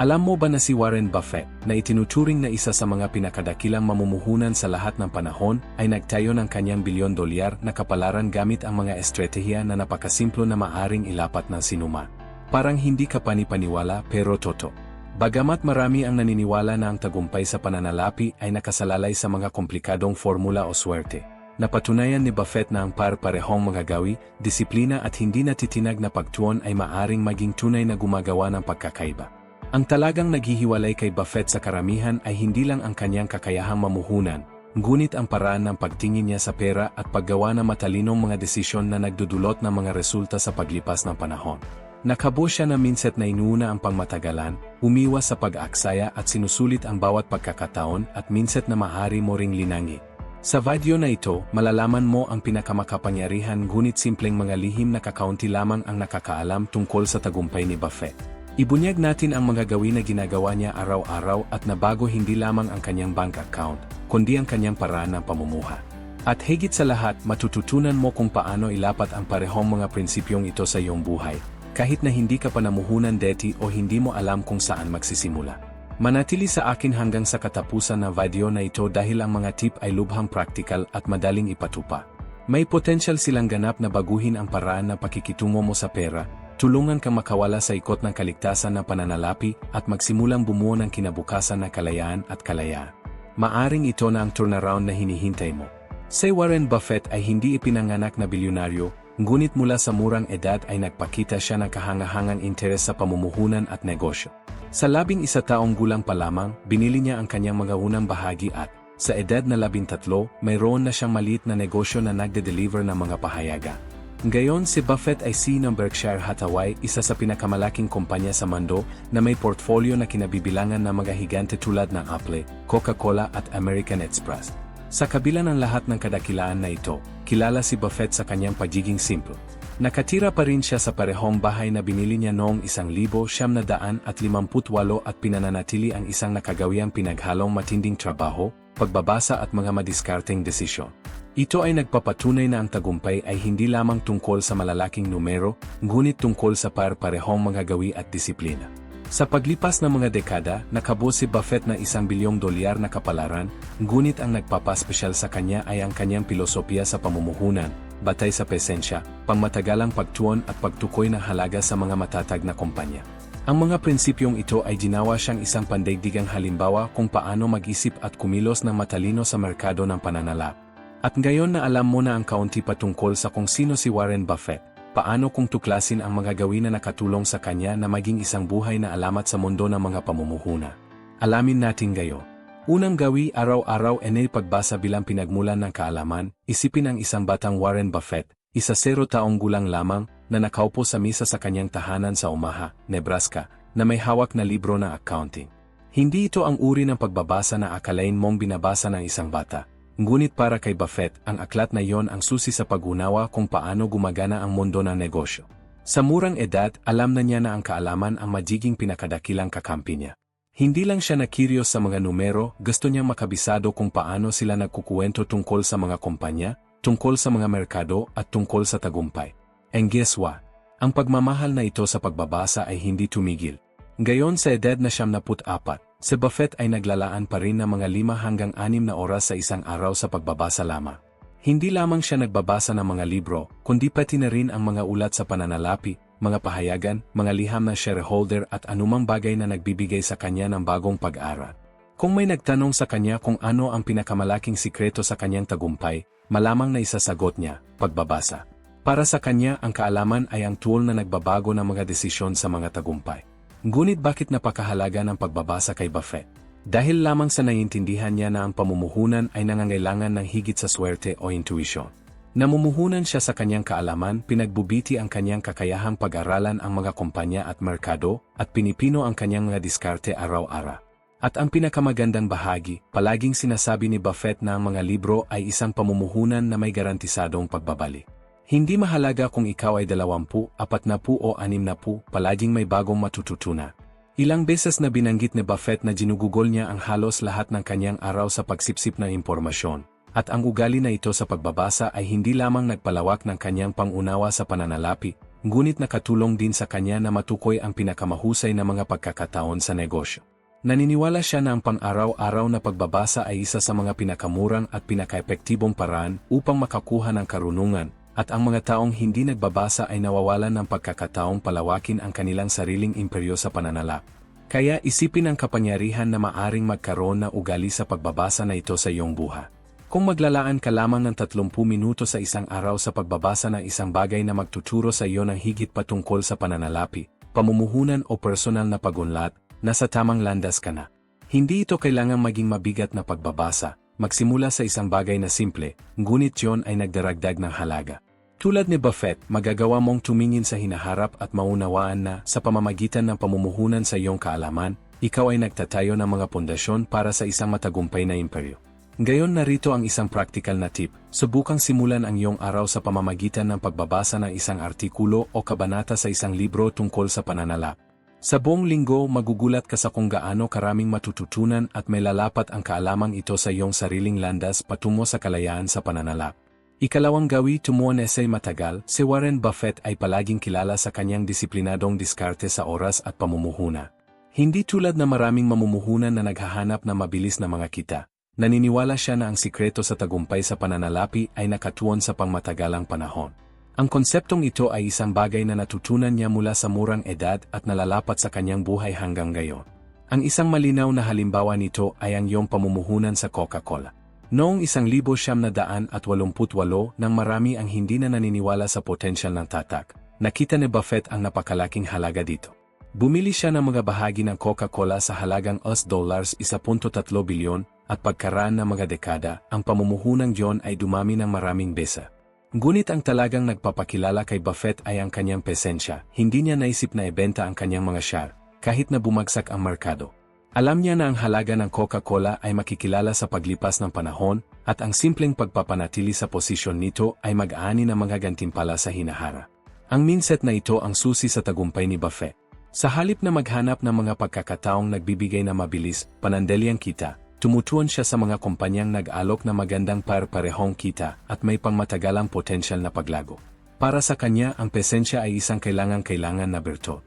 Alam mo ba na si Warren Buffett, na itinuturing na isa sa mga pinakadakilang mamumuhunan sa lahat ng panahon, ay nagtayo ng kanyang bilyon dolyar na kapalaran gamit ang mga estratehiya na napakasimplo na maaring ilapat ng sinuma. Parang hindi ka panipaniwala pero toto. Bagamat marami ang naniniwala na ang tagumpay sa pananalapi ay nakasalalay sa mga komplikadong formula o swerte. Napatunayan ni Buffett na ang par-parehong mga gawi, disiplina at hindi natitinag na pagtuon ay maaring maging tunay na gumagawa ng pagkakaiba. Ang talagang naghihiwalay kay Buffett sa karamihan ay hindi lang ang kanyang kakayahang mamuhunan, ngunit ang paraan ng pagtingin niya sa pera at paggawa ng matalinong mga desisyon na nagdudulot ng mga resulta sa paglipas ng panahon. Nakabo siya na minset na inuuna ang pangmatagalan, umiwas sa pag-aksaya at sinusulit ang bawat pagkakataon at minset na maaari mo ring linangi. Sa video na ito, malalaman mo ang pinakamakapangyarihan ngunit simpleng mga lihim na kakaunti lamang ang nakakaalam tungkol sa tagumpay ni Buffett. Ibunyag natin ang mga gawin na ginagawa niya araw-araw at nabago hindi lamang ang kanyang bank account, kundi ang kanyang paraan ng pamumuha. At higit sa lahat, matututunan mo kung paano ilapat ang parehong mga prinsipyong ito sa iyong buhay, kahit na hindi ka pa namuhunan deti o hindi mo alam kung saan magsisimula. Manatili sa akin hanggang sa katapusan ng video na ito dahil ang mga tip ay lubhang practical at madaling ipatupa. May potensyal silang ganap na baguhin ang paraan na pakikitungo mo sa pera, tulungan kang makawala sa ikot ng kaligtasan ng pananalapi at magsimulang bumuo ng kinabukasan na kalayaan at kalayaan. Maaring ito na ang turnaround na hinihintay mo. Si Warren Buffett ay hindi ipinanganak na bilyonaryo, ngunit mula sa murang edad ay nagpakita siya ng kahangahangang interes sa pamumuhunan at negosyo. Sa labing isa taong gulang pa lamang, binili niya ang kanyang mga unang bahagi at, sa edad na labintatlo, mayroon na siyang maliit na negosyo na nagde-deliver ng mga pahayaga. Ngayon si Buffett ay CEO ng Berkshire Hathaway, isa sa pinakamalaking kumpanya sa mundo na may portfolio na kinabibilangan ng mga higante tulad ng Apple, Coca-Cola at American Express. Sa kabila ng lahat ng kadakilaan na ito, kilala si Buffett sa kanyang pagiging simple. Nakatira pa rin siya sa parehong bahay na binili niya noong isang libo siyam na daan at limamputwalo at pinananatili ang isang nakagawiang pinaghalong matinding trabaho, pagbabasa at mga madiskarteng desisyon. Ito ay nagpapatunay na ang tagumpay ay hindi lamang tungkol sa malalaking numero, ngunit tungkol sa par-parehong mga gawi at disiplina. Sa paglipas ng mga dekada, nakabo si Buffett na isang bilyong dolyar na kapalaran, ngunit ang nagpapaspesyal sa kanya ay ang kanyang pilosopiya sa pamumuhunan, batay sa pesensya, pangmatagalang pagtuon at pagtukoy ng halaga sa mga matatag na kumpanya. Ang mga prinsipyong ito ay ginawa siyang isang pandaigdigang halimbawa kung paano mag-isip at kumilos ng matalino sa merkado ng pananalap. At ngayon na alam mo na ang kaunti patungkol sa kung sino si Warren Buffett, paano kung tuklasin ang mga gawin na nakatulong sa kanya na maging isang buhay na alamat sa mundo ng mga pamumuhuna. Alamin natin gayon. Unang gawi araw-araw ay pagbasa bilang pinagmulan ng kaalaman, isipin ang isang batang Warren Buffett, isa zero taong gulang lamang, na nakaupo sa misa sa kanyang tahanan sa Omaha, Nebraska, na may hawak na libro ng accounting. Hindi ito ang uri ng pagbabasa na akalain mong binabasa ng isang bata. Ngunit para kay Buffett, ang aklat na iyon ang susi sa pag-unawa kung paano gumagana ang mundo ng negosyo. Sa murang edad, alam na niya na ang kaalaman ang magiging pinakadakilang kakampi niya. Hindi lang siya nakirios sa mga numero, gusto niyang makabisado kung paano sila nagkukuwento tungkol sa mga kumpanya, tungkol sa mga merkado at tungkol sa tagumpay. And guess what? Ang pagmamahal na ito sa pagbabasa ay hindi tumigil. Gayon sa edad na siyam na apat, si Buffett ay naglalaan pa rin ng mga lima hanggang anim na oras sa isang araw sa pagbabasa lamang. Hindi lamang siya nagbabasa ng mga libro, kundi pati na rin ang mga ulat sa pananalapi, mga pahayagan, mga liham ng shareholder at anumang bagay na nagbibigay sa kanya ng bagong pag-aral. Kung may nagtanong sa kanya kung ano ang pinakamalaking sikreto sa kanyang tagumpay, malamang na isasagot niya, pagbabasa. Para sa kanya ang kaalaman ay ang tool na nagbabago ng mga desisyon sa mga tagumpay. Ngunit bakit napakahalaga ng pagbabasa kay Buffett? Dahil lamang sa naiintindihan niya na ang pamumuhunan ay nangangailangan ng higit sa swerte o intuisyon. Namumuhunan siya sa kanyang kaalaman, pinagbubiti ang kanyang kakayahang pag-aralan ang mga kumpanya at merkado, at pinipino ang kanyang mga diskarte araw-araw. At ang pinakamagandang bahagi, palaging sinasabi ni Buffett na ang mga libro ay isang pamumuhunan na may garantisadong pagbabalik. Hindi mahalaga kung ikaw ay dalawampu, apat na pu o anim na pu, palaging may bagong matututunan. Ilang beses na binanggit ni Buffett na ginugugol niya ang halos lahat ng kanyang araw sa pagsipsip ng impormasyon, at ang ugali na ito sa pagbabasa ay hindi lamang nagpalawak ng kanyang pangunawa sa pananalapi, ngunit nakatulong din sa kanya na matukoy ang pinakamahusay na mga pagkakataon sa negosyo. Naniniwala siya na ang pang-araw-araw na pagbabasa ay isa sa mga pinakamurang at pinakaepektibong paraan upang makakuha ng karunungan, at ang mga taong hindi nagbabasa ay nawawalan ng pagkakataong palawakin ang kanilang sariling imperyo sa pananalap. Kaya isipin ang kapangyarihan na maaring magkaroon na ugali sa pagbabasa na ito sa iyong buha. Kung maglalaan ka lamang ng 30 minuto sa isang araw sa pagbabasa ng isang bagay na magtuturo sa iyo ng higit patungkol sa pananalapi, pamumuhunan o personal na pagunlad, nasa tamang landas ka na. Hindi ito kailangang maging mabigat na pagbabasa, magsimula sa isang bagay na simple, ngunit yon ay nagdaragdag ng halaga. Tulad ni Buffett, magagawa mong tumingin sa hinaharap at maunawaan na sa pamamagitan ng pamumuhunan sa iyong kaalaman, ikaw ay nagtatayo ng mga pundasyon para sa isang matagumpay na imperyo. Ngayon narito ang isang practical na tip, subukang simulan ang iyong araw sa pamamagitan ng pagbabasa ng isang artikulo o kabanata sa isang libro tungkol sa pananalap. Sa buong linggo magugulat ka sa kung gaano karaming matututunan at may lalapat ang kaalamang ito sa iyong sariling landas patungo sa kalayaan sa pananalap. Ikalawang gawi tumuon essay matagal, si Warren Buffett ay palaging kilala sa kanyang disiplinadong diskarte sa oras at pamumuhuna. Hindi tulad na maraming mamumuhunan na naghahanap na mabilis na mga kita. Naniniwala siya na ang sikreto sa tagumpay sa pananalapi ay nakatuon sa pangmatagalang panahon. Ang konseptong ito ay isang bagay na natutunan niya mula sa murang edad at nalalapat sa kanyang buhay hanggang ngayon. Ang isang malinaw na halimbawa nito ay ang iyong pamumuhunan sa Coca-Cola. Noong isang libo siyam na daan at walumputwalo nang marami ang hindi na naniniwala sa potensyal ng tatak, nakita ni Buffett ang napakalaking halaga dito. Bumili siya ng mga bahagi ng Coca-Cola sa halagang US dollars 1.3 bilyon at pagkaraan ng mga dekada, ang pamumuhunang John ay dumami ng maraming besa. Ngunit ang talagang nagpapakilala kay Buffett ay ang kanyang pesensya, hindi niya naisip na ibenta ang kanyang mga share, kahit na bumagsak ang merkado. Alam niya na ang halaga ng Coca-Cola ay makikilala sa paglipas ng panahon, at ang simpleng pagpapanatili sa posisyon nito ay mag-aani ng mga gantimpala sa hinahara. Ang mindset na ito ang susi sa tagumpay ni Buffett. Sa halip na maghanap ng mga pagkakataong nagbibigay na mabilis, panandaliang kita, Tumutuon siya sa mga kumpanyang nag-alok na magandang par-parehong kita at may pangmatagalang potensyal na paglago. Para sa kanya ang pesensya ay isang kailangang-kailangan na berto.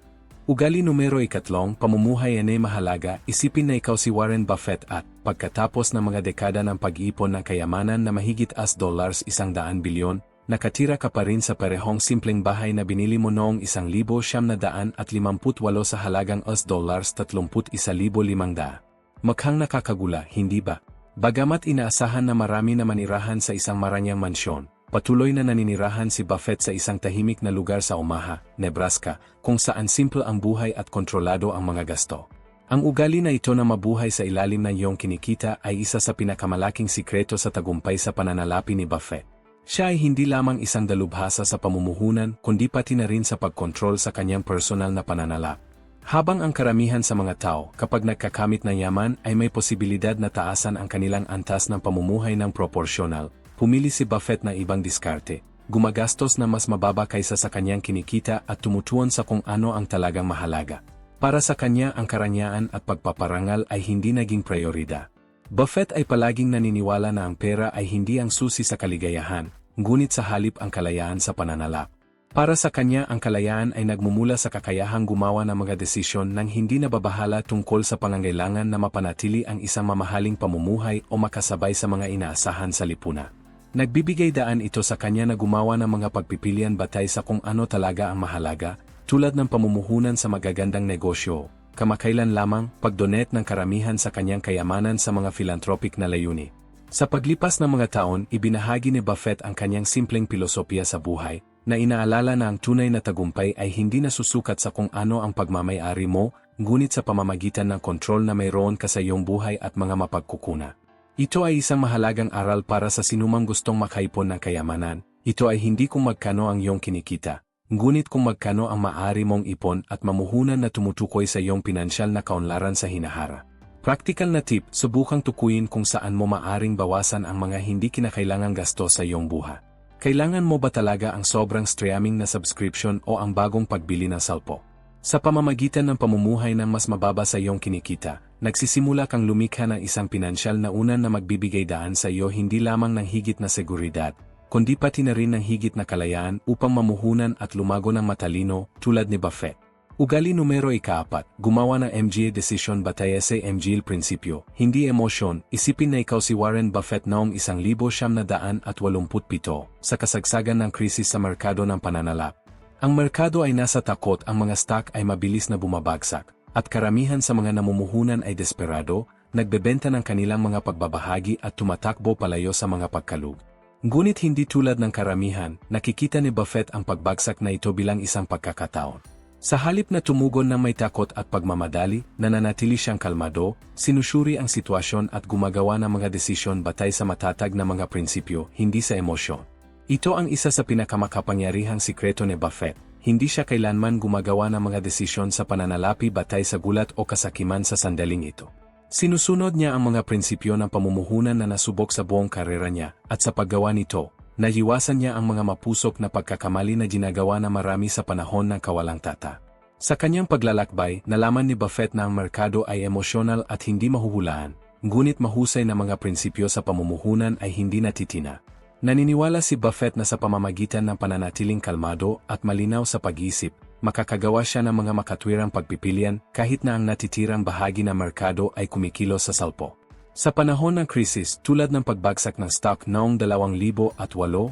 Ugali numero ikatlong, pamumuhay ay mahalaga, isipin na ikaw si Warren Buffett at, pagkatapos ng mga dekada ng pag-iipon ng kayamanan na mahigit as dollars isang daan bilyon, nakatira ka pa rin sa parehong simpleng bahay na binili mo noong isang libo siyam na daan at limamput walo sa halagang as dollars tatlumput isa libo limang daa. Maghang nakakagula, hindi ba? Bagamat inaasahan na marami na manirahan sa isang maranyang mansyon, patuloy na naninirahan si Buffett sa isang tahimik na lugar sa Omaha, Nebraska, kung saan simple ang buhay at kontrolado ang mga gasto. Ang ugali na ito na mabuhay sa ilalim ng iyong kinikita ay isa sa pinakamalaking sikreto sa tagumpay sa pananalapi ni Buffett. Siya ay hindi lamang isang dalubhasa sa pamumuhunan kundi pati na rin sa pagkontrol sa kanyang personal na pananalap. Habang ang karamihan sa mga tao kapag nagkakamit ng yaman ay may posibilidad na taasan ang kanilang antas ng pamumuhay ng proporsyonal, pumili si Buffett na ibang diskarte, gumagastos na mas mababa kaysa sa kanyang kinikita at tumutuon sa kung ano ang talagang mahalaga. Para sa kanya ang karanyaan at pagpaparangal ay hindi naging prioridad. Buffett ay palaging naniniwala na ang pera ay hindi ang susi sa kaligayahan, ngunit sa halip ang kalayaan sa pananalap. Para sa kanya ang kalayaan ay nagmumula sa kakayahang gumawa ng mga desisyon nang hindi nababahala tungkol sa pangangailangan na mapanatili ang isang mamahaling pamumuhay o makasabay sa mga inaasahan sa lipuna. Nagbibigay daan ito sa kanya na gumawa ng mga pagpipilian batay sa kung ano talaga ang mahalaga, tulad ng pamumuhunan sa magagandang negosyo, kamakailan lamang pagdonet ng karamihan sa kanyang kayamanan sa mga philanthropic na layuni. Sa paglipas ng mga taon, ibinahagi ni Buffett ang kanyang simpleng pilosopiya sa buhay, na inaalala na ang tunay na tagumpay ay hindi nasusukat sa kung ano ang pagmamayari mo, ngunit sa pamamagitan ng kontrol na mayroon ka sa iyong buhay at mga mapagkukuna. Ito ay isang mahalagang aral para sa sinumang gustong makaipon ng kayamanan. Ito ay hindi kung magkano ang iyong kinikita, ngunit kung magkano ang maari mong ipon at mamuhunan na tumutukoy sa iyong pinansyal na kaunlaran sa hinahara. Practical na tip, subukang tukuyin kung saan mo maaring bawasan ang mga hindi kinakailangang gasto sa iyong buhay. Kailangan mo ba talaga ang sobrang streaming na subscription o ang bagong pagbili ng salpo? Sa pamamagitan ng pamumuhay ng mas mababa sa iyong kinikita, nagsisimula kang lumikha ng isang pinansyal na unan na magbibigay daan sa iyo hindi lamang ng higit na seguridad, kundi pati na rin ng higit na kalayaan upang mamuhunan at lumago ng matalino tulad ni Buffett. Ugali numero ikaapat, gumawa ng MGA decision bataya sa MGL prinsipyo, hindi emosyon, isipin na ikaw si Warren Buffett noong isang libo siyam na daan at walumput pito, sa kasagsagan ng krisis sa merkado ng pananalap. Ang merkado ay nasa takot ang mga stock ay mabilis na bumabagsak, at karamihan sa mga namumuhunan ay desperado, nagbebenta ng kanilang mga pagbabahagi at tumatakbo palayo sa mga pagkalug. Ngunit hindi tulad ng karamihan, nakikita ni Buffett ang pagbagsak na ito bilang isang pagkakataon. Sa halip na tumugon ng may takot at pagmamadali, nananatili siyang kalmado, sinusuri ang sitwasyon at gumagawa ng mga desisyon batay sa matatag na mga prinsipyo, hindi sa emosyon. Ito ang isa sa pinakamakapangyarihang sikreto ni Buffett. Hindi siya kailanman gumagawa ng mga desisyon sa pananalapi batay sa gulat o kasakiman sa sandaling ito. Sinusunod niya ang mga prinsipyo ng pamumuhunan na nasubok sa buong karera niya, at sa paggawa nito, Nahiwasan niya ang mga mapusok na pagkakamali na ginagawa na marami sa panahon ng kawalang tata. Sa kanyang paglalakbay, nalaman ni Buffett na ang merkado ay emosyonal at hindi mahuhulaan, ngunit mahusay na mga prinsipyo sa pamumuhunan ay hindi natitina. Naniniwala si Buffett na sa pamamagitan ng pananatiling kalmado at malinaw sa pag-iisip, makakagawa siya ng mga makatwirang pagpipilian kahit na ang natitirang bahagi ng merkado ay kumikilos sa salpo. Sa panahon ng krisis tulad ng pagbagsak ng stock noong 2008,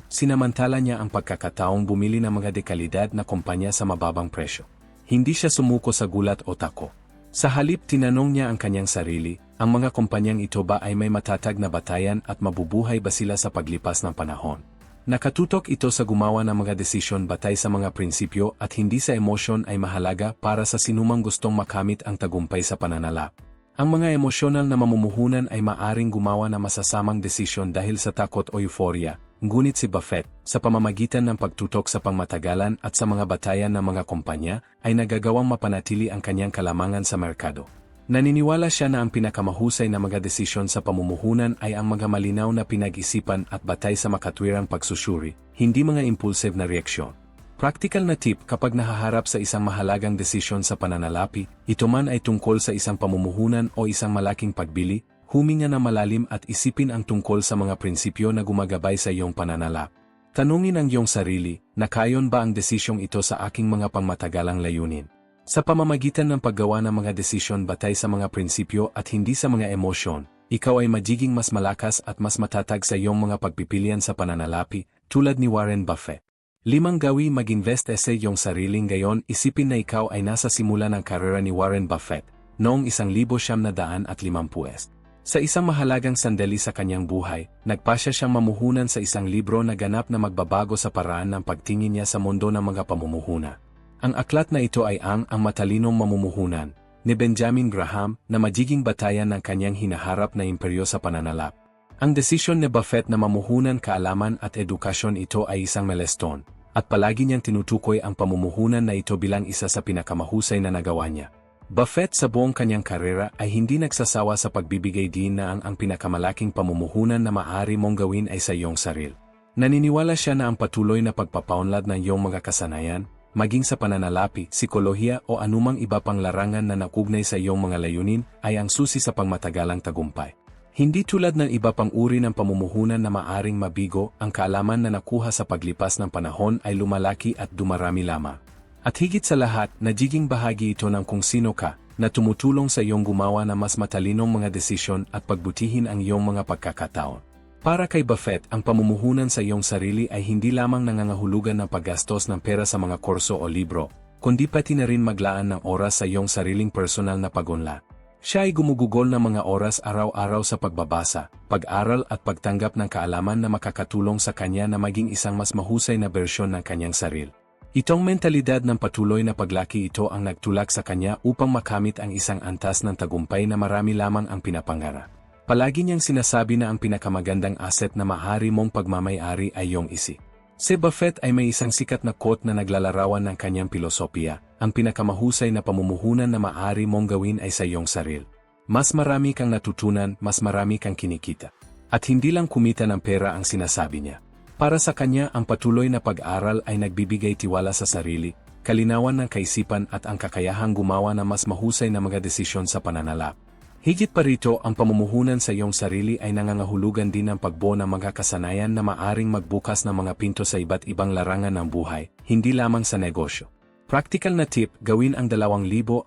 sinamantala niya ang pagkakataong bumili ng mga dekalidad na kumpanya sa mababang presyo. Hindi siya sumuko sa gulat o tako. Sa halip tinanong niya ang kanyang sarili, ang mga kumpanyang ito ba ay may matatag na batayan at mabubuhay ba sila sa paglipas ng panahon? Nakatutok ito sa gumawa ng mga desisyon batay sa mga prinsipyo at hindi sa emosyon ay mahalaga para sa sinumang gustong makamit ang tagumpay sa pananalap. Ang mga emosyonal na mamumuhunan ay maaring gumawa na masasamang desisyon dahil sa takot o euphoria, ngunit si Buffett, sa pamamagitan ng pagtutok sa pangmatagalan at sa mga batayan ng mga kumpanya, ay nagagawang mapanatili ang kanyang kalamangan sa merkado. Naniniwala siya na ang pinakamahusay na mga desisyon sa pamumuhunan ay ang mga malinaw na pinag-isipan at batay sa makatwirang pagsusuri, hindi mga impulsive na reaksyon. Practical na tip kapag nahaharap sa isang mahalagang desisyon sa pananalapi, ito man ay tungkol sa isang pamumuhunan o isang malaking pagbili, huminga na malalim at isipin ang tungkol sa mga prinsipyo na gumagabay sa iyong pananalap. Tanungin ang iyong sarili, nakayon ba ang desisyong ito sa aking mga pangmatagalang layunin? Sa pamamagitan ng paggawa ng mga desisyon batay sa mga prinsipyo at hindi sa mga emosyon, ikaw ay magiging mas malakas at mas matatag sa iyong mga pagpipilian sa pananalapi, tulad ni Warren Buffett. Limang gawi mag-invest sa iyong sariling gayon isipin na ikaw ay nasa simula ng karera ni Warren Buffett, noong 1950. Sa isang mahalagang sandali sa kanyang buhay, nagpasya siyang mamuhunan sa isang libro na ganap na magbabago sa paraan ng pagtingin niya sa mundo ng mga pamumuhuna. Ang aklat na ito ay ang Ang Matalinong Mamumuhunan ni Benjamin Graham na magiging batayan ng kanyang hinaharap na imperyo sa pananalap. Ang desisyon ni Buffett na mamuhunan kaalaman at edukasyon ito ay isang milestone, at palagi niyang tinutukoy ang pamumuhunan na ito bilang isa sa pinakamahusay na nagawa niya. Buffett sa buong kanyang karera ay hindi nagsasawa sa pagbibigay din na ang, ang pinakamalaking pamumuhunan na maaari mong gawin ay sa iyong saril. Naniniwala siya na ang patuloy na pagpapaunlad ng iyong mga kasanayan, maging sa pananalapi, psikolohiya o anumang iba pang larangan na nakugnay sa iyong mga layunin ay ang susi sa pangmatagalang tagumpay. Hindi tulad ng iba pang uri ng pamumuhunan na maaring mabigo, ang kaalaman na nakuha sa paglipas ng panahon ay lumalaki at dumarami lamang. At higit sa lahat, nagiging bahagi ito ng kung sino ka, na tumutulong sa iyong gumawa ng mas matalinong mga desisyon at pagbutihin ang iyong mga pagkakataon. Para kay Buffett, ang pamumuhunan sa iyong sarili ay hindi lamang nangangahulugan ng paggastos ng pera sa mga kurso o libro, kundi pati na rin maglaan ng oras sa iyong sariling personal na pagunlad. Siya ay gumugugol ng mga oras araw-araw sa pagbabasa, pag-aral at pagtanggap ng kaalaman na makakatulong sa kanya na maging isang mas mahusay na bersyon ng kanyang saril. Itong mentalidad ng patuloy na paglaki ito ang nagtulak sa kanya upang makamit ang isang antas ng tagumpay na marami lamang ang pinapangara. Palagi niyang sinasabi na ang pinakamagandang asset na mahari mong pagmamayari ay iyong isi. Si Buffett ay may isang sikat na quote na naglalarawan ng kanyang pilosopiya, ang pinakamahusay na pamumuhunan na maaari mong gawin ay sa iyong saril. Mas marami kang natutunan, mas marami kang kinikita. At hindi lang kumita ng pera ang sinasabi niya. Para sa kanya ang patuloy na pag-aral ay nagbibigay tiwala sa sarili, kalinawan ng kaisipan at ang kakayahang gumawa ng mas mahusay na mga desisyon sa pananalap. Higit pa rito, ang pamumuhunan sa iyong sarili ay nangangahulugan din ng pagbuo ng mga kasanayan na maaring magbukas ng mga pinto sa iba't ibang larangan ng buhay, hindi lamang sa negosyo. Practical na tip, gawin ang 2,025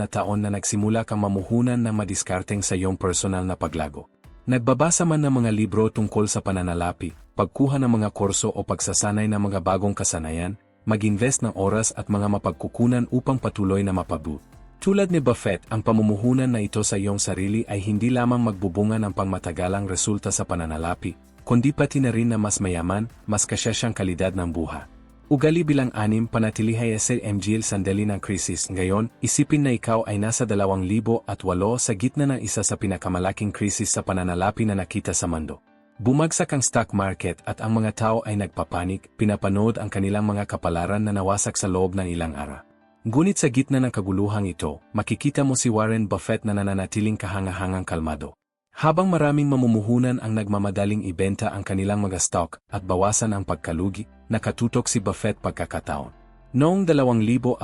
na taon na nagsimula kang mamuhunan na madiskarteng sa iyong personal na paglago. Nagbabasa man ng mga libro tungkol sa pananalapi, pagkuha ng mga kurso o pagsasanay ng mga bagong kasanayan, mag-invest ng oras at mga mapagkukunan upang patuloy na mapabu. Tulad ni Buffett, ang pamumuhunan na ito sa iyong sarili ay hindi lamang magbubunga ng pangmatagalang resulta sa pananalapi, kundi pati na rin na mas mayaman, mas kasyasyang kalidad ng buha. Ugali bilang anim panatilihay sa MGL sandali ng krisis ngayon, isipin na ikaw ay nasa 2008 sa gitna ng isa sa pinakamalaking krisis sa pananalapi na nakita sa mundo. Bumagsak ang stock market at ang mga tao ay nagpapanik, pinapanood ang kanilang mga kapalaran na nawasak sa loob ng ilang ara. Ngunit sa gitna ng kaguluhang ito, makikita mo si Warren Buffett na nananatiling kahangahangang kalmado. Habang maraming mamumuhunan ang nagmamadaling ibenta ang kanilang mga stock at bawasan ang pagkalugi, nakatutok si Buffett pagkakataon. Noong 2008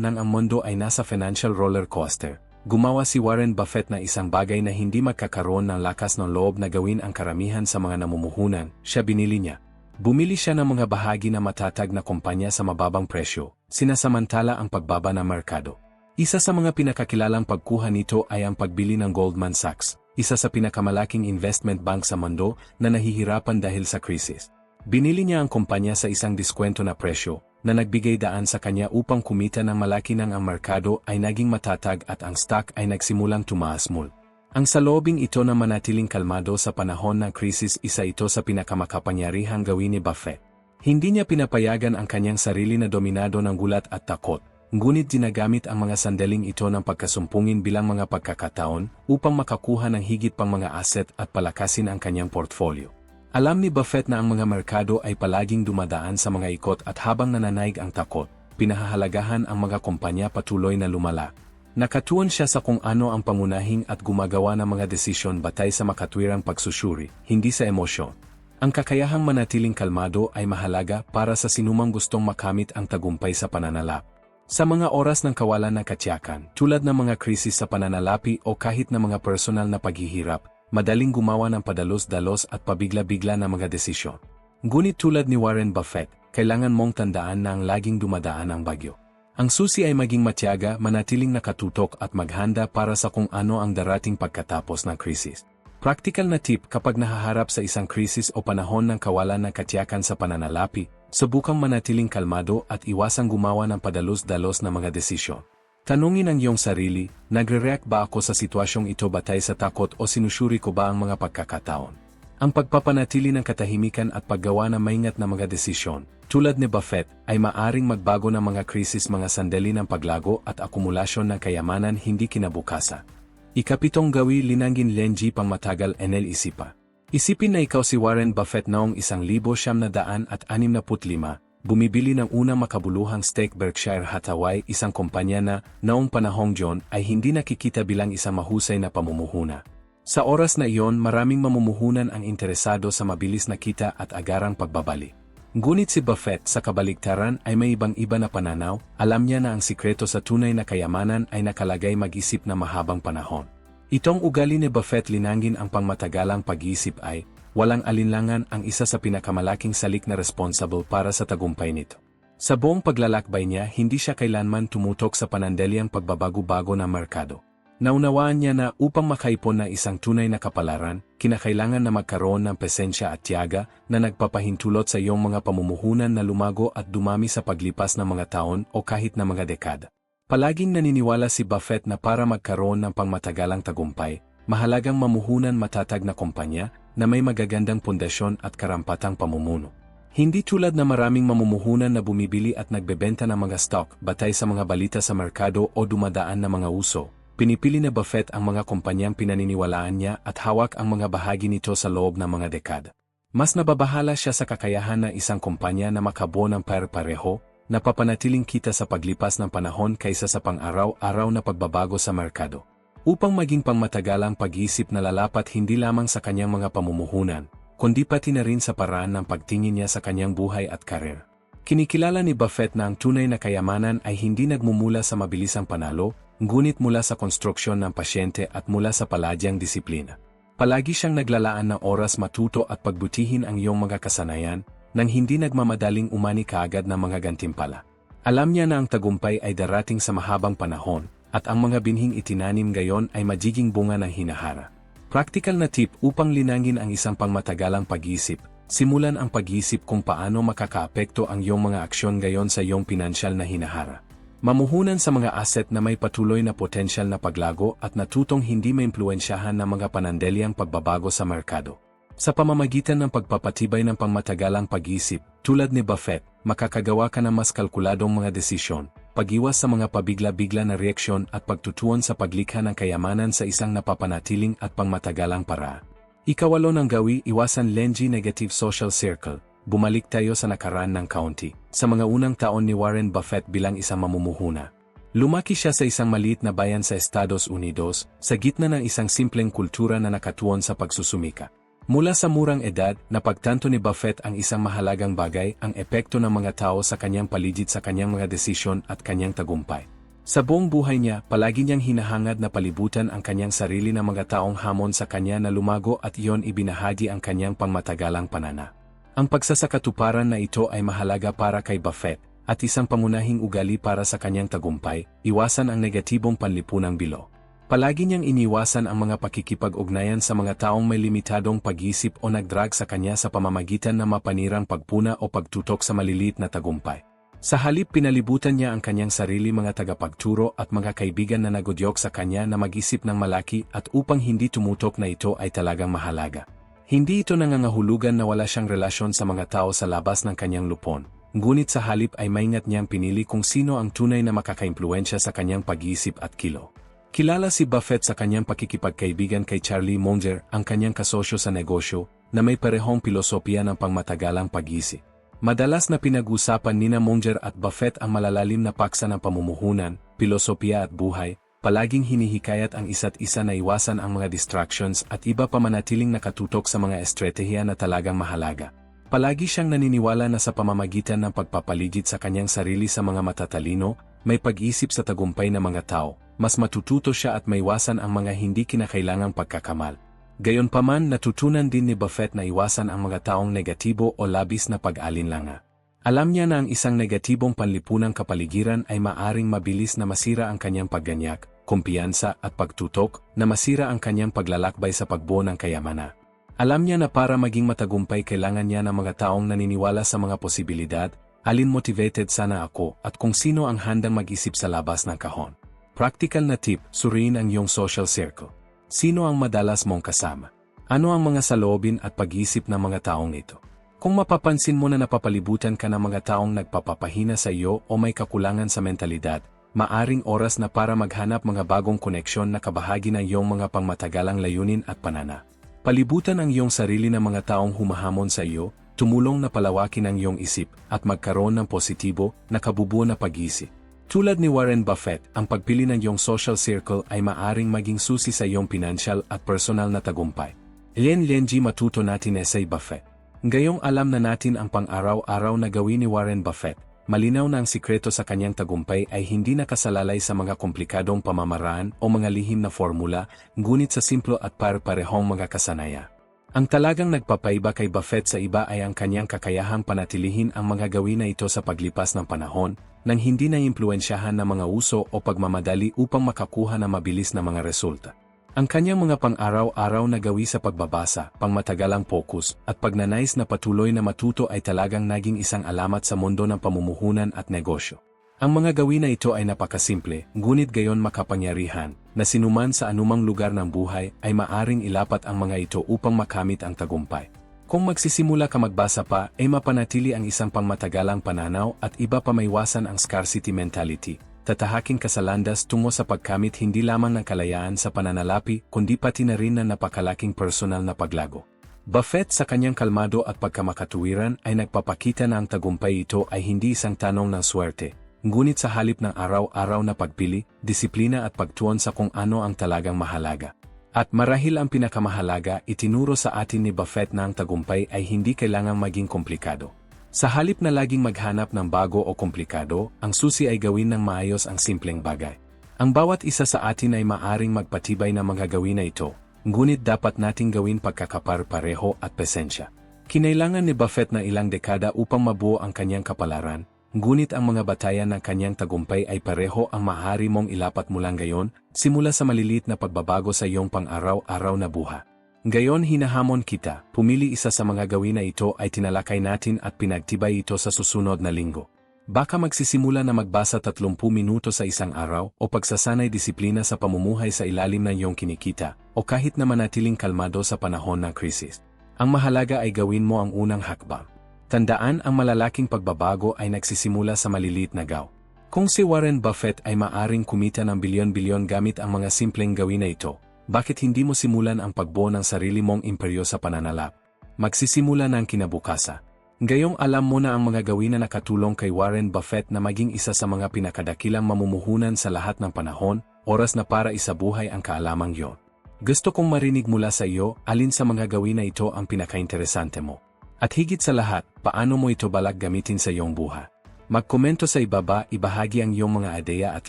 nang ang mundo ay nasa financial roller coaster, gumawa si Warren Buffett na isang bagay na hindi magkakaroon ng lakas ng loob na gawin ang karamihan sa mga namumuhunan, siya binili niya. Bumili siya ng mga bahagi na matatag na kumpanya sa mababang presyo, sinasamantala ang pagbaba ng merkado. Isa sa mga pinakakilalang pagkuha nito ay ang pagbili ng Goldman Sachs, isa sa pinakamalaking investment bank sa mundo na nahihirapan dahil sa krisis. Binili niya ang kumpanya sa isang diskwento na presyo, na nagbigay daan sa kanya upang kumita ng malaki nang ang merkado ay naging matatag at ang stock ay nagsimulang tumaas mul. Ang salobing ito na manatiling kalmado sa panahon ng krisis isa ito sa pinakamakapangyarihang gawin ni Buffett. Hindi niya pinapayagan ang kanyang sarili na dominado ng gulat at takot, ngunit ginagamit ang mga sandaling ito ng pagkasumpungin bilang mga pagkakataon upang makakuha ng higit pang mga asset at palakasin ang kanyang portfolio. Alam ni Buffett na ang mga merkado ay palaging dumadaan sa mga ikot at habang nananaig ang takot, pinahahalagahan ang mga kumpanya patuloy na lumala, Nakatuon siya sa kung ano ang pangunahing at gumagawa ng mga desisyon batay sa makatwirang pagsusuri, hindi sa emosyon. Ang kakayahang manatiling kalmado ay mahalaga para sa sinumang gustong makamit ang tagumpay sa pananalap. Sa mga oras ng kawalan ng katiyakan, tulad ng mga krisis sa pananalapi o kahit na mga personal na paghihirap, madaling gumawa ng padalos-dalos at pabigla-bigla na mga desisyon. Ngunit tulad ni Warren Buffett, kailangan mong tandaan na ang laging dumadaan ang bagyo. Ang susi ay maging matyaga, manatiling nakatutok at maghanda para sa kung ano ang darating pagkatapos ng krisis. Practical na tip kapag nahaharap sa isang krisis o panahon ng kawalan ng katiyakan sa pananalapi, subukang manatiling kalmado at iwasang gumawa ng padalos-dalos na mga desisyon. Tanungin ang iyong sarili, nagre-react ba ako sa sitwasyong ito batay sa takot o sinusuri ko ba ang mga pagkakataon? Ang pagpapanatili ng katahimikan at paggawa ng maingat na mga desisyon, tulad ni Buffett, ay maaring magbago ng mga krisis mga sandali ng paglago at akumulasyon ng kayamanan hindi kinabukasa. Ikapitong gawi linangin Lenji pang matagal enel isipa. Isipin na ikaw si Warren Buffett noong 1965 bumibili ng unang makabuluhang steak Berkshire Hathaway isang kumpanya na, noong panahong John, ay hindi nakikita bilang isang mahusay na pamumuhuna. Sa oras na iyon maraming mamumuhunan ang interesado sa mabilis na kita at agarang pagbabali. Ngunit si Buffett sa kabaligtaran ay may ibang iba na pananaw, alam niya na ang sikreto sa tunay na kayamanan ay nakalagay mag-isip na mahabang panahon. Itong ugali ni Buffett linangin ang pangmatagalang pag-iisip ay, walang alinlangan ang isa sa pinakamalaking salik na responsible para sa tagumpay nito. Sa buong paglalakbay niya hindi siya kailanman tumutok sa panandaliang pagbabago-bago ng merkado. Naunawaan niya na upang makaipon na isang tunay na kapalaran, kinakailangan na magkaroon ng presensya at tiyaga na nagpapahintulot sa iyong mga pamumuhunan na lumago at dumami sa paglipas ng mga taon o kahit na mga dekada. Palaging naniniwala si Buffett na para magkaroon ng pangmatagalang tagumpay, mahalagang mamuhunan matatag na kumpanya na may magagandang pundasyon at karampatang pamumuno. Hindi tulad na maraming mamumuhunan na bumibili at nagbebenta ng mga stock batay sa mga balita sa merkado o dumadaan na mga uso, Pinipili na Buffett ang mga kumpanyang pinaniniwalaan niya at hawak ang mga bahagi nito sa loob ng mga dekada. Mas nababahala siya sa kakayahan ng isang kumpanya na makabuo ng pare-pareho, na papanatiling kita sa paglipas ng panahon kaysa sa pang-araw-araw na pagbabago sa merkado. Upang maging pangmatagalang pag-iisip na lalapat hindi lamang sa kanyang mga pamumuhunan, kundi pati na rin sa paraan ng pagtingin niya sa kanyang buhay at karir. Kinikilala ni Buffett na ang tunay na kayamanan ay hindi nagmumula sa mabilisang panalo, ngunit mula sa konstruksyon ng pasyente at mula sa paladyang disiplina. Palagi siyang naglalaan ng oras matuto at pagbutihin ang iyong mga kasanayan nang hindi nagmamadaling umani kaagad ng mga gantimpala. Alam niya na ang tagumpay ay darating sa mahabang panahon at ang mga binhing itinanim gayon ay magiging bunga ng hinahara. Practical na tip upang linangin ang isang pangmatagalang pag-isip, simulan ang pag-isip kung paano makakaapekto ang iyong mga aksyon gayon sa iyong pinansyal na hinahara. Mamuhunan sa mga asset na may patuloy na potensyal na paglago at natutong hindi maimpluensyahan ng mga panandelyang pagbabago sa merkado. Sa pamamagitan ng pagpapatibay ng pangmatagalang pag-isip, tulad ni Buffett, makakagawa ka ng mas kalkuladong mga desisyon, pag-iwas sa mga pabigla-bigla na reaksyon at pagtutuon sa paglikha ng kayamanan sa isang napapanatiling at pangmatagalang para. Ikawalo ng gawi, iwasan Lenji Negative Social Circle. Bumalik tayo sa nakaraan ng county, sa mga unang taon ni Warren Buffett bilang isang mamumuhuna. Lumaki siya sa isang maliit na bayan sa Estados Unidos, sa gitna ng isang simpleng kultura na nakatuon sa pagsusumika. Mula sa murang edad, napagtanto ni Buffett ang isang mahalagang bagay, ang epekto ng mga tao sa kanyang paligid sa kanyang mga desisyon at kanyang tagumpay. Sa buong buhay niya, palagi niyang hinahangad na palibutan ang kanyang sarili ng mga taong hamon sa kanya na lumago at iyon ibinahagi ang kanyang pangmatagalang panana. Ang pagsasakatuparan na ito ay mahalaga para kay Buffett, at isang pangunahing ugali para sa kanyang tagumpay, iwasan ang negatibong panlipunang bilo. Palagi niyang iniwasan ang mga pakikipag-ugnayan sa mga taong may limitadong pag-isip o nagdrag sa kanya sa pamamagitan ng mapanirang pagpuna o pagtutok sa maliliit na tagumpay. Sa halip pinalibutan niya ang kanyang sarili mga tagapagturo at mga kaibigan na nagudyok sa kanya na mag-isip ng malaki at upang hindi tumutok na ito ay talagang mahalaga. Hindi ito nangangahulugan na wala siyang relasyon sa mga tao sa labas ng kanyang lupon, ngunit sa halip ay maingat niyang pinili kung sino ang tunay na makakaimpluensya sa kanyang pag-iisip at kilo. Kilala si Buffett sa kanyang pakikipagkaibigan kay Charlie Munger, ang kanyang kasosyo sa negosyo, na may parehong pilosopiya ng pangmatagalang pag-isip. Madalas na pinag-usapan nina Munger at Buffett ang malalalim na paksa ng pamumuhunan, pilosopiya at buhay, palaging hinihikayat ang isa't isa na iwasan ang mga distractions at iba pa manatiling nakatutok sa mga estratehiya na talagang mahalaga. Palagi siyang naniniwala na sa pamamagitan ng pagpapaligid sa kanyang sarili sa mga matatalino, may pag-isip sa tagumpay ng mga tao, mas matututo siya at maiwasan ang mga hindi kinakailangang pagkakamal. Gayonpaman natutunan din ni Buffett na iwasan ang mga taong negatibo o labis na pag-alinlanga. Alam niya na ang isang negatibong panlipunang kapaligiran ay maaring mabilis na masira ang kanyang pagganyak, kumpiyansa at pagtutok, na masira ang kanyang paglalakbay sa pagbuo ng kayamana. Alam niya na para maging matagumpay kailangan niya ng mga taong naniniwala sa mga posibilidad, alin motivated sana ako at kung sino ang handang mag-isip sa labas ng kahon. Practical na tip, suriin ang iyong social circle. Sino ang madalas mong kasama? Ano ang mga saloobin at pag-isip ng mga taong ito? Kung mapapansin mo na napapalibutan ka ng mga taong nagpapapahina sa iyo o may kakulangan sa mentalidad, maaring oras na para maghanap mga bagong koneksyon na kabahagi ng iyong mga pangmatagalang layunin at panana. Palibutan ang iyong sarili ng mga taong humahamon sa iyo, tumulong na palawakin ang iyong isip at magkaroon ng positibo na kabubuo na pag-isip. Tulad ni Warren Buffett, ang pagpili ng iyong social circle ay maaring maging susi sa iyong financial at personal na tagumpay. Lien Lienji matuto natin Essay Buffett. Ngayong alam na natin ang pang-araw-araw na gawin ni Warren Buffett, malinaw na ang sikreto sa kanyang tagumpay ay hindi nakasalalay sa mga komplikadong pamamaraan o mga lihim na formula, ngunit sa simplo at par-parehong mga kasanaya. Ang talagang nagpapaiba kay Buffett sa iba ay ang kanyang kakayahang panatilihin ang mga gawin na ito sa paglipas ng panahon, nang hindi na impluensyahan ng mga uso o pagmamadali upang makakuha ng mabilis na mga resulta. Ang kanyang mga pang-araw-araw na gawi sa pagbabasa, pangmatagalang focus, at pagnanais na patuloy na matuto ay talagang naging isang alamat sa mundo ng pamumuhunan at negosyo. Ang mga gawin na ito ay napakasimple, ngunit gayon makapangyarihan, na sinuman sa anumang lugar ng buhay ay maaring ilapat ang mga ito upang makamit ang tagumpay. Kung magsisimula ka magbasa pa, ay mapanatili ang isang pangmatagalang pananaw at iba pa maiwasan ang scarcity mentality. Tatahakin ka sa landas tungo sa pagkamit hindi lamang ng kalayaan sa pananalapi, kundi pati na rin ng napakalaking personal na paglago. Buffett sa kanyang kalmado at pagkamakatuwiran ay nagpapakita na ang tagumpay ito ay hindi isang tanong ng swerte, ngunit sa halip ng araw-araw na pagpili, disiplina at pagtuon sa kung ano ang talagang mahalaga. At marahil ang pinakamahalaga, itinuro sa atin ni Buffett na ang tagumpay ay hindi kailangang maging komplikado. Sa halip na laging maghanap ng bago o komplikado, ang susi ay gawin ng maayos ang simpleng bagay. Ang bawat isa sa atin ay maaring magpatibay ng mga gawin na ito, ngunit dapat nating gawin pagkakapar-pareho at presensya. Kinailangan ni Buffett na ilang dekada upang mabuo ang kanyang kapalaran, ngunit ang mga batayan ng kanyang tagumpay ay pareho ang maaari mong ilapat mulang gayon, simula sa malilit na pagbabago sa iyong pang-araw-araw na buha. Gayon hinahamon kita, pumili isa sa mga gawin na ito ay tinalakay natin at pinagtibay ito sa susunod na linggo. Baka magsisimula na magbasa 30 minuto sa isang araw o pagsasanay disiplina sa pamumuhay sa ilalim ng iyong kinikita o kahit na manatiling kalmado sa panahon ng krisis. Ang mahalaga ay gawin mo ang unang hakbang. Tandaan ang malalaking pagbabago ay nagsisimula sa maliliit na gaw. Kung si Warren Buffett ay maaring kumita ng bilyon-bilyon gamit ang mga simpleng gawin na ito, bakit hindi mo simulan ang pagbuo ng sarili mong imperyo sa pananalap? Magsisimula ng kinabukasa. Gayong alam mo na ang mga gawin na nakatulong kay Warren Buffett na maging isa sa mga pinakadakilang mamumuhunan sa lahat ng panahon, oras na para isabuhay ang kaalamang yon. Gusto kong marinig mula sa iyo alin sa mga gawin na ito ang pinakainteresante mo. At higit sa lahat, paano mo ito balak gamitin sa iyong buha? Magkomento sa ibaba, ibahagi ang iyong mga ideya at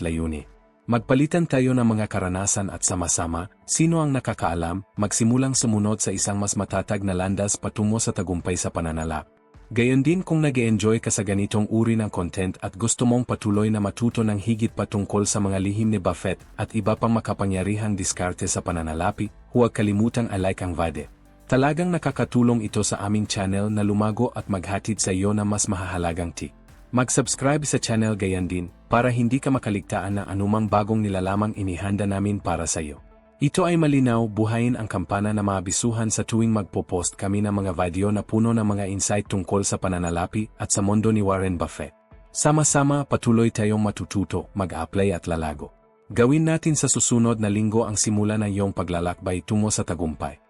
layuni. Magpalitan tayo ng mga karanasan at sama-sama, sino ang nakakaalam, magsimulang sumunod sa isang mas matatag na landas patungo sa tagumpay sa pananalap. Gayon din kung nag enjoy ka sa ganitong uri ng content at gusto mong patuloy na matuto ng higit patungkol sa mga lihim ni Buffett at iba pang makapangyarihang diskarte sa pananalapi, huwag kalimutang alike ang VADE. Talagang nakakatulong ito sa aming channel na lumago at maghatid sa iyo ng mas mahahalagang tip. Mag-subscribe sa channel gayan din para hindi ka makaligtaan ng anumang bagong nilalamang inihanda namin para sa iyo. Ito ay malinaw, buhayin ang kampana na maabisuhan sa tuwing magpo-post kami ng mga video na puno ng mga insight tungkol sa pananalapi at sa mundo ni Warren Buffett. Sama-sama patuloy tayong matututo, mag-apply at lalago. Gawin natin sa susunod na linggo ang simula ng iyong paglalakbay tungo sa tagumpay.